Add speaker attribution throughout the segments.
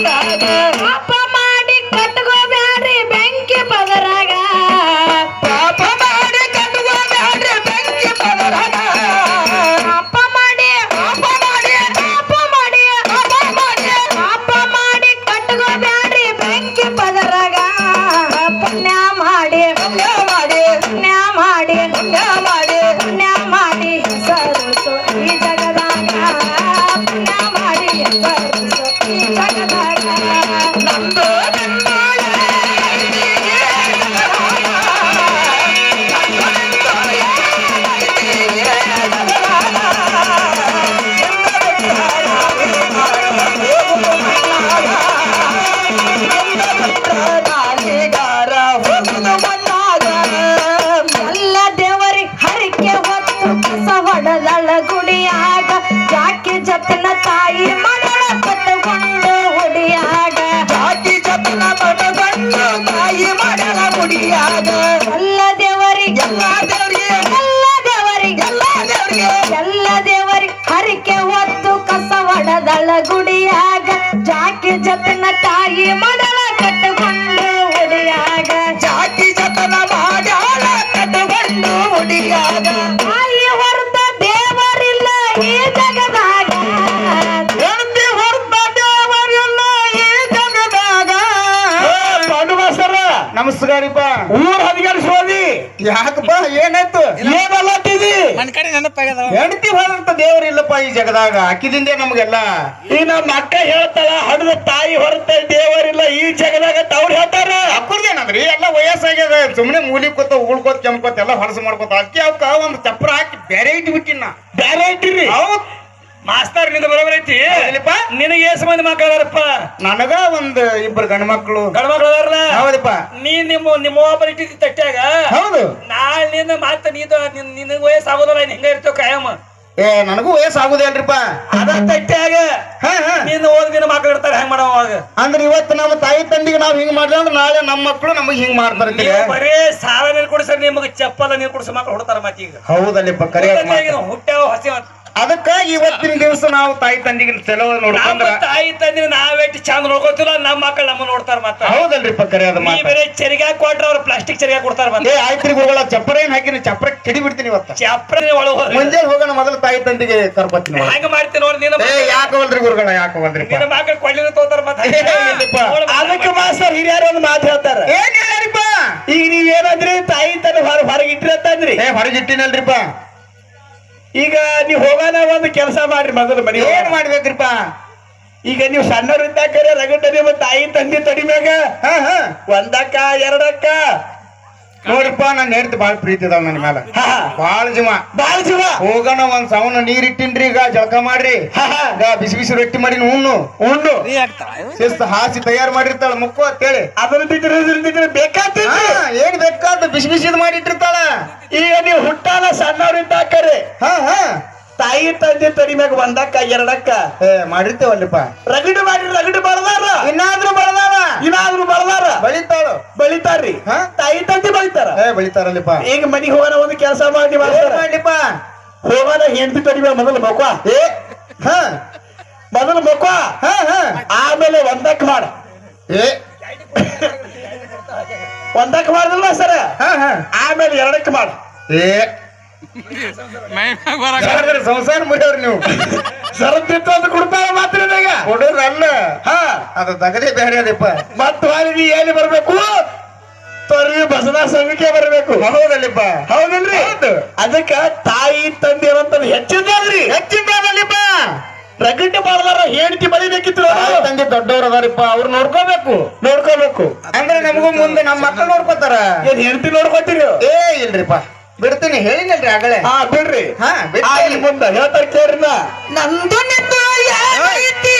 Speaker 1: ನೋಡುವುದಾಗ ಗುಡಿಯಾಗ ಜಾಕಿ ಜತನ ತಾಯಿ ಗುಡಿಯಾಗ ಜಾಕಿ ಜತನ ತಾಯಿ ಮಡಲ ಕಟ್ಟುಕೊಂಡು ಹುಡಿಯಾಗ ಜಾಕಿ ಜತನ ಮಾಡ್ಯಾಳ ಕಟ್ಟುಕೊಂಡು ಹುಡಿಯಾಗ ತಾಯಿ ಹೊರತ ದೇವರಿಲ್ಲ ಈ ಜಗದಾಗ. ಹೊರತ ದೇವರಿಲ್ಲ ಈ ಜಗದಾಗ.
Speaker 2: ನಮಸ್ಕಾರಪ್ಪ
Speaker 3: ನಮಸ್ಕಾರಿಪ್ಪ.
Speaker 2: ಊರ್ ಹದಿಗಡಿಸೋದಿ
Speaker 3: ಯಾಕಪ್ಪ ಏನಾಯ್ತು?
Speaker 2: ಏನಲ್ಲತ್ತಿದಿ
Speaker 4: ಮನ್ ಕಡೆ ನೆನಪಾಗ್ಯದ
Speaker 3: ಹೆಂಡತಿ ಹೊರತ ದೇವರಿಲ್ಲಪ್ಪ ಈ ಜಗದಾಗ. ಆಕಿದಿಂದೆ ನಮ್ಗೆಲ್ಲ.
Speaker 2: ಈ ನಮ್ಮ ಅಕ್ಕ ಹೇಳ್ತಾಳ ಹಡದ ತಾಯಿ ಹೊರತ ದೇವರಿಲ್ಲ ಈ ಜಗದಾಗ ತವ್ರು ಹೇಳ್ತಾರ.
Speaker 3: ಅಕ್ಕರ್ದೇನಂದ್ರಿ ಎಲ್ಲ ವಯಸ್ಸಾಗ್ಯದ ಸುಮ್ಮನೆ ಮೂಲಿ ಕೂತ ಉಳ್ಕೋತ ಎಲ್ಲಾ ಎಲ್ಲ ಹೊಲಸು ಮಾಡ್ಕೋತ ಅದಕ್ಕೆ ಅವಕ್ಕ ಒಂದು ಚಪ್ರ ಹಾಕಿ ಬೇರೆ ಇಟ್ಟು ಬಿಟ್ಟಿನ
Speaker 2: ಬೇರೆ ಇಟ್ಟಿರಿ?
Speaker 3: ಹೌದ್.
Speaker 2: ಮಾಸ್ತರ್ನಿಂದ ಬರೋಬರ್ ಐತಿ? ನಿನಗೆ ಏಸ್ ಮಂದಿ ಮಕ್ಕಳಾರಪ್ಪ
Speaker 3: ನನಗ ಒಂದ್ ಇಬ್ಬರು ಗಂಡ ಮಕ್ಕಳು.
Speaker 2: ಗಂಡ್ಮಕ್ಳು ಅದಾರಲ್ಲ
Speaker 3: ಹೌದಪ್ಪ.
Speaker 2: ನೀ ನಿಮ್ಮ ನಿಮ್ಮ ಒಬ್ಬರು ಇಟ್ಟಿದ್ದ ತಟ್ಟ್ಯಾಗ
Speaker 3: ಹೌದು.
Speaker 2: ನಾಳಿನಿಂದ ಮಾತ ನೀದು ನಿನ್ ನಿನಗೆ ವಯಸ್ಸು ಆಗೋದಲ್ಲ ಹಿಂಗ ಇರ್ತೇವ ಕಾಯಮ್ಮ
Speaker 3: ಏ ನನಗೂ ವಯಸ್ಸು ಆಗುದೇನ್ರಿಪ್ಪ
Speaker 2: ಅದ ತಟ್ಟ್ಯಾಗ
Speaker 3: ಹಾ ಹಾ.
Speaker 2: ನೀನು ಓದ್ ದಿನ ಮಕ್ಕಳು ಇರ್ತಾರೆ ಹೆಂಗ್ ಮಾಡೋ ಅವಾಗ?
Speaker 3: ಅಂದ್ರೆ ಇವತ್ತು ನಮ್ಮ ತಾಯಿ ತಂದಿಗೆ ನಾವ್ ಹಿಂಗ್ ಮಾಡ್ಲಿ ಅಂದ್ರೆ ನಾಳೆ ನಮ್ಮ ಮಕ್ಕಳು ನಮಗ್ ಹಿಂಗ್ ಮಾಡ್ತಾರೆ
Speaker 2: ಬರೇ ಸಾಲ ನೀರು ಕುಡಿಸ್ರಿ ನಿಮಗೆ ಚಪ್ಪಲ ನೀರು ಕುಡಿಸೋ ಮಕ್ಕಳು ಹೊಡ್ತಾರ ಮತ್ತೀಗ ಈಗ.
Speaker 3: ಹೌದಲ್ಲಿಪ್ಪ ಕರೆ
Speaker 2: ಹುಟ್ಟ್ಯಾವ ಹಸಿ ಮತ್ತ್.
Speaker 3: ಅದಕ್ಕಾಗಿ ಇವತ್ತಿನ ದಿವಸ ನಾವು ತಾಯಿ ತಂದಿಗೆ ಚಲೋ
Speaker 2: ನಮ್ಮ
Speaker 3: ನೋಡ್ಕೊಂಡ್ರ
Speaker 2: ತಾಯಿ ತಂದ್ರೆ ನಾವೆಟ್ಟು ಚಂದ ನೋಡ್ಕೋತಿಲ್ಲ ನಮ್ಮ ಮಕ್ಕಳು ನಮ್ಮ ನೋಡ್ತಾರ ಮತ್ತ
Speaker 3: ಹೌದಲ್ರಿಪ್ಪ ಕರೆ ಅದು ಮಾತು
Speaker 2: ಬೇರೆ ಚರಿಗೆ ಕೊಟ್ರ ಅವ್ರು ಪ್ಲಾಸ್ಟಿಕ್ ಚರಿಗೆ ಕೊಡ್ತಾರ
Speaker 3: ಏ
Speaker 2: ಮತ್ತೆ
Speaker 3: ಆಯ್ತ್ರಿ ಹೋಗಲ್ಲ ಚಪ್ಪರ ಏನ್ ಹಾಕಿನಿ ಚಪ್ಪರ ಕೆಡಿ ಬಿಡ್ತೀನಿ ಇವತ್ತ.
Speaker 2: ಚಪ್ಪರ ಒಳಗೆ
Speaker 3: ಮುಂಜಾನೆ ಹೋಗೋಣ ಮೊದಲು ತಾಯಿ ತಂದಿಗೆ ಕರ್ಕೊತೀನಿ
Speaker 2: ಹಂಗ ಮಾಡ್ತೀನಿ ನೋಡಿ ನಿನ್ನ
Speaker 3: ಏ ಯಾಕವಲ್ರಿ ಗುರುಗಳ ಯಾಕವಲ್ರಿ
Speaker 2: ನಿನ್ನ ಮಕ್ಕಳು ಕೊಳ್ಳಿನ ತೋತಾರ ಮತ್ತೆ
Speaker 3: ಏ, ಇಲ್ಲಿಪ್ಪ.
Speaker 2: ಅದಕ್ಕೆ ಮಾಸ್ಟರ್ ಹಿರಿಯರು ಒಂದು ಮಾತು ಹೇಳ್ತಾರ.
Speaker 3: ಏನ್ ಹೇಳ್ರಿಪ್ಪ
Speaker 2: ಈಗ ನೀವ್ ಏನಂದ್ರಿ ತಾಯಿ ತನ್ನ ಹೊರ ಹೊರಗಿಟ್ರಿ ಅಂತಂದ್ರಿ
Speaker 3: ಏ ಹೊರಗಿಟ್ಟಿನಲ್ರಿಪ್ಪ
Speaker 2: ಈಗ ನೀವು ಹೋಗೋಣ ಒಂದು ಕೆಲಸ ಮಾಡ್ರಿ ಮೊದಲು ಮನೆ
Speaker 3: ಏನ್ ಮಾಡ್ಬೇಕ್ರಿಪ್ಪ?
Speaker 2: ಈಗ ನೀವು ಸಣ್ಣವ್ರು ಕರೆ ರಗಡ ನಿಮ್ಮ ತಾಯಿ ತಂದೆ ತಡಿಮ್ಯಾಗ ಒಂದಕ್ಕ ಎರಡಕ್ಕ?
Speaker 3: ನೋಡ್ರಿಪ್ಪ ನನ್ನ ಹೆಂಡತಿ ಬಾಳ ಪ್ರೀತಿ ಇದಾವ ನನ್ನ ಮೇಲೆ
Speaker 2: ಹಾ
Speaker 3: ಬಾಳ ಜೀವ.
Speaker 2: ಬಾಳ ಜೀವ.
Speaker 3: ಹೋಗೋಣ ಒಂದ್ ಸವನ ನೀರ್ ಇಟ್ಟಿನ್ರಿ ಈಗ ಜಳಕ ಮಾಡ್ರಿ.
Speaker 2: ಹಾ, ಹಾ.
Speaker 3: ಈಗ ಬಿಸಿ ಬಿಸಿ ರೊಟ್ಟಿ ಮಾಡಿ ಉಣ್ಣು.
Speaker 2: ಉಣ್ಣು.
Speaker 3: ಶಿಸ್ತ ಹಾಸಿ ತಯಾರು ಮಾಡಿರ್ತಾಳ ಮುಕ್ಕು ಅಂತೇಳಿ
Speaker 2: ಅದನ್ನ ಬಿದ್ರೆ ಇದನ್ನ
Speaker 3: ಬೇಕಾದ ಏನ್ ಬೇಕಾದ ಬಿಸಿ ಬಿಸಿದ ಮಾಡಿ ಇಟ್ಟಿರ್ತಾಳ
Speaker 2: ಈಗ ನೀವು ಹುಟ್ಟಾಲ ಸಣ್ಣವ್ರಿಂದ ಹಾಕರಿ.
Speaker 3: ಹಾ ಹಾ.
Speaker 2: ತಾಯಿ ತಂದೆ ತಡಿಮ್ಯಾಗ ಒಂದಕ್ಕ ಎರಡಕ್ಕ.
Speaker 3: ಏ ಮಾಡಿರ್ತೇವಲ್ಲಪ್ಪ.
Speaker 2: ರಗಡು ಮಾಡಿ ರಗಡು ಬರದಾರ
Speaker 3: ಇನ್ನಾದ್ರೂ ಬರದಾರ
Speaker 2: ಇನ್ನಾದ್ರೂ ಬರದಾರ
Speaker 3: ಬಳಿತಾಳು
Speaker 2: ಬಳಿತಾರ್ರಿ.
Speaker 3: ಹಾ?
Speaker 2: ತಾಯಿ ತಂದೆ ಬಳಿತಾರ.
Speaker 3: ಏ ಬಳಿತಾರಲ್ಲಿಪ್ಪ.
Speaker 2: ಈಗ ಮನಿಗೆ ಹೋಗೋಣ ಒಂದು ಕೆಲಸ ಮಾಡಿ
Speaker 3: ಮಾಡಿಪ್ಪ
Speaker 2: ಹೋಗೋಣ ಹೆಂಡತಿ ತಡಿಮ್ಯಾಗ ಮೊದಲು ಮಕ್ಕ
Speaker 3: ಏ ಹ.
Speaker 2: ಮೊದಲು ಮಕ್ಕ
Speaker 3: ಹ ಹ.
Speaker 2: ಆಮೇಲೆ ಒಂದಕ್ಕ ಮಾಡ.
Speaker 3: ಏ.
Speaker 2: ಒಂದಕ್ಕ ಮಾಡಿದಲ್ಲ ಸರ
Speaker 3: ಹ ಹಾ.
Speaker 2: ಆಮೇಲೆ ಎರಡಕ್ಕೆ ಮಾಡ.
Speaker 3: ಏ.
Speaker 4: ಮೈ ಮ್ಯಾಗ ಬರಾಕ
Speaker 3: ಯಾಕಂದ್ರೆ ಸಂಸಾರ ಮುರಿಯವ್ರಿ ನೀವು.
Speaker 2: ಸರದಿತ್ತು ಅಂತ ಕೊಡ್ತಾರ ಮಾತ್ರ
Speaker 3: ಕೊಡೋರ್ ಅಲ್ಲ.
Speaker 2: ಹಾ.
Speaker 3: ಅದು ತಗದೇ ಬೇರೆ ಅದಪ್ಪ.
Speaker 2: ಮತ್ತ ಹೊರಗೆ ಎಲ್ಲಿ ಬರ್ಬೇಕು? ತೊರವಿ ಬಸದ ಸಮಿಕೆ ಬರ್ಬೇಕು.
Speaker 3: ಹೌದಲ್ಲಿಪ್ಪ
Speaker 2: ಹೌದಲ್ರಿ?
Speaker 3: ಹೌದು.
Speaker 2: ಅದಕ್ಕ ತಾಯಿ ತಂದೆ ಅಂತ ಹೆಚ್ಚಿದ್ರಿ
Speaker 3: ಹೆಚ್ಚಿಂದಲ್ಲಿಪ್ಪ
Speaker 2: ಪ್ರಗಟಿ ಮಾಡ್ದಾರ ಹೆಂಡತಿ ಬಳಿಬೇಕಿತ್ತು
Speaker 3: ತಾಯಿ ತಂದೆ ದೊಡ್ಡವ್ರ ಅದಾರಿಪ್ಪ ಅವ್ರು ನೋಡ್ಕೋಬೇಕು.
Speaker 2: ನೋಡ್ಕೋಬೇಕು.
Speaker 3: ಅಂದ್ರೆ ನಮಗೂ ಮುಂದೆ ನಮ್ಮ ಮಕ್ಕಳು ನೋಡ್ಕೋತಾರ.
Speaker 2: ಏನ್ ಹೆಂಡತಿ ನೋಡ್ಕೊತೀರಿ?
Speaker 3: ಏ ಇಲ್ರಿಪ್ಪ. ಬಿಡ್ತೀನಿ ಹೇಳಿನಲ್ರಿ ಆಗಲೇ.
Speaker 2: ಹಾ ಬಿಡ್ರಿ.
Speaker 3: ಹಾ, ಬಿಡ್ತೀನಿ.
Speaker 2: ಮುಂದ ಹೇಳ್ತಾರ ಕೇಳ್ರಿ ನಾ.
Speaker 1: ನಂದು ನಿಂದು ಯಾವೈತಿ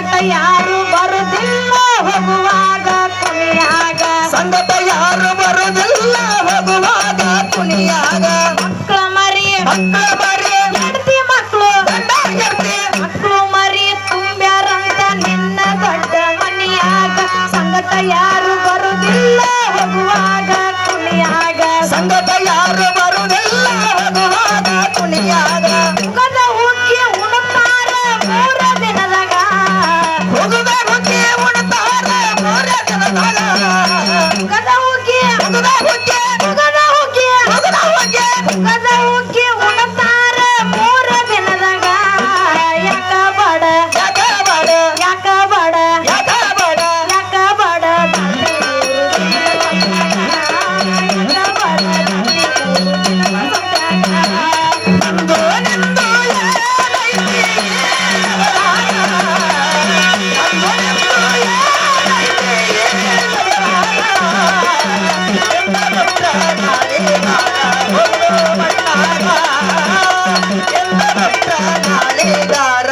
Speaker 1: ಸಂಗಟ ಯಾರು ಬರುದಿಲ್ಲ ಹೋಗುವಾಗ ಕುಣಿಯಾಗ.
Speaker 2: ಸಂಗತ ಯಾರು ಬರುದಿಲ್ಲ ಹೋಗುವಾಗ ಕುಣಿಯಾಗ. நாளே
Speaker 1: தார